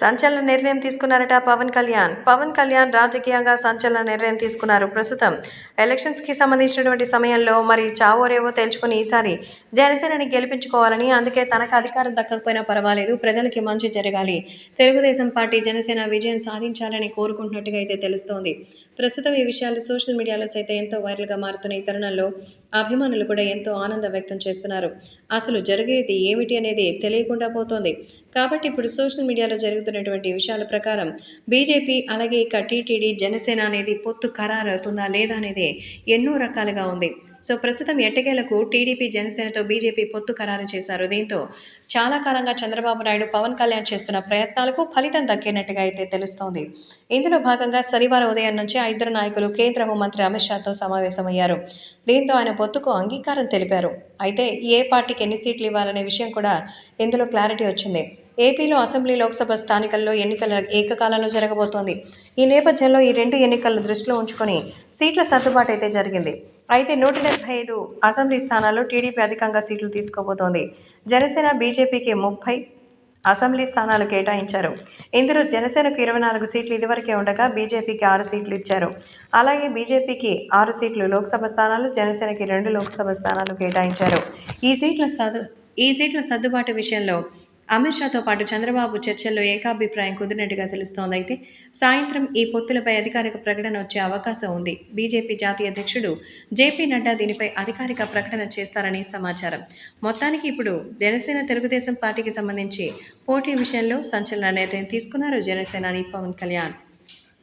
సంచలన నిర్ణయం తీసుకున్నారట పవన్ కళ్యాణ్. పవన్ కళ్యాణ్ రాజకీయంగా సంచలన నిర్ణయం తీసుకున్నారు. ప్రస్తుతం ఎలక్షన్స్కి సంబంధించినటువంటి సమయంలో మరి చావోరేవో తెలుసుకుని ఈసారి జనసేనని గెలిపించుకోవాలని అందుకే తనకు అధికారం దక్కకపోయినా పర్వాలేదు. ప్రజలకి మంచి జరగాలి. తెలుగుదేశం పార్టీ జనసేన విజయం సాధించాలని కోరుకుంటున్నట్టుగా అయితే తెలుస్తోంది. ప్రస్తుతం ఈ విషయాలు సోషల్ మీడియాలో సైతం ఎంతో వైరల్గా మారుతున్న ఈ తరుణంలో అభిమానులు కూడా ఎంతో ఆనందం వ్యక్తం చేస్తున్నారు. అసలు జరిగేది ఏమిటి అనేది తెలియకుండా పోతోంది. కాబట్టి ఇప్పుడు సోషల్ మీడియాలో జరుగుతున్నటువంటి విషయాల ప్రకారం బీజేపీ అలాగే ఇక టీటీడీ జనసేన అనేది పొత్తు ఖరారు అవుతుందా లేదా అనేది ఎన్నో రకాలుగా ఉంది. సో ప్రస్తుతం ఎట్టకేలకు టీడీపీ జనసేనతో బీజేపీ పొత్తు ఖరారు చేశారు. దీంతో చాలా కాలంగా చంద్రబాబు నాయుడు పవన్ కళ్యాణ్ చేస్తున్న ప్రయత్నాలకు ఫలితం దక్కినట్టుగా అయితే తెలుస్తోంది. ఇందులో భాగంగా శనివారం ఉదయం నుంచి ఆ ఇద్దరు నాయకులు కేంద్ర హోంమంత్రి అమిత్ షాతో సమావేశమయ్యారు. దీంతో ఆయన పొత్తుకు అంగీకారం తెలిపారు. అయితే ఏ పార్టీకి ఎన్ని సీట్లు ఇవ్వాలనే విషయం కూడా ఇందులో క్లారిటీ వచ్చింది. ఏపీలో అసెంబ్లీ లోక్సభ స్థానికల్లో ఎన్నికల ఏకకాలంలో జరగబోతోంది. ఈ నేపథ్యంలో ఈ రెండు ఎన్నికలను దృష్టిలో ఉంచుకొని సీట్ల సర్దుబాటు అయితే జరిగింది. అయితే నూట డెబ్బై ఐదు అసెంబ్లీ స్థానాల్లో టీడీపీ అధికంగా సీట్లు తీసుకోబోతోంది. జనసేన బీజేపీకి ముప్పై అసెంబ్లీ స్థానాలు కేటాయించారు. ఇందులో జనసేనకు ఇరవై నాలుగు సీట్లు ఇదివరకే ఉండగా బీజేపీకి ఆరు సీట్లు ఇచ్చారు. అలాగే బీజేపీకి ఆరు సీట్లు లోక్సభ స్థానాలు జనసేనకి రెండు లోక్సభ స్థానాలు కేటాయించారు. ఈ సీట్ల సర్దు ఈ సీట్ల సర్దుబాటు విషయంలో అమిత్ షాతో పాటు చంద్రబాబు చర్చల్లో ఏకాభిప్రాయం కుదిరినట్టుగా తెలుస్తోంది. అయితే సాయంత్రం ఈ పొత్తులపై అధికారిక ప్రకటన వచ్చే అవకాశం ఉంది. బీజేపీ జాతీయ అధ్యక్షుడు జేపీ నడ్డా దీనిపై అధికారిక ప్రకటన చేస్తారని సమాచారం. మొత్తానికి ఇప్పుడు జనసేన తెలుగుదేశం పార్టీకి సంబంధించి పోటీ విషయంలో సంచలన నిర్ణయం తీసుకున్నారు జనసేనాని పవన్ కళ్యాణ్.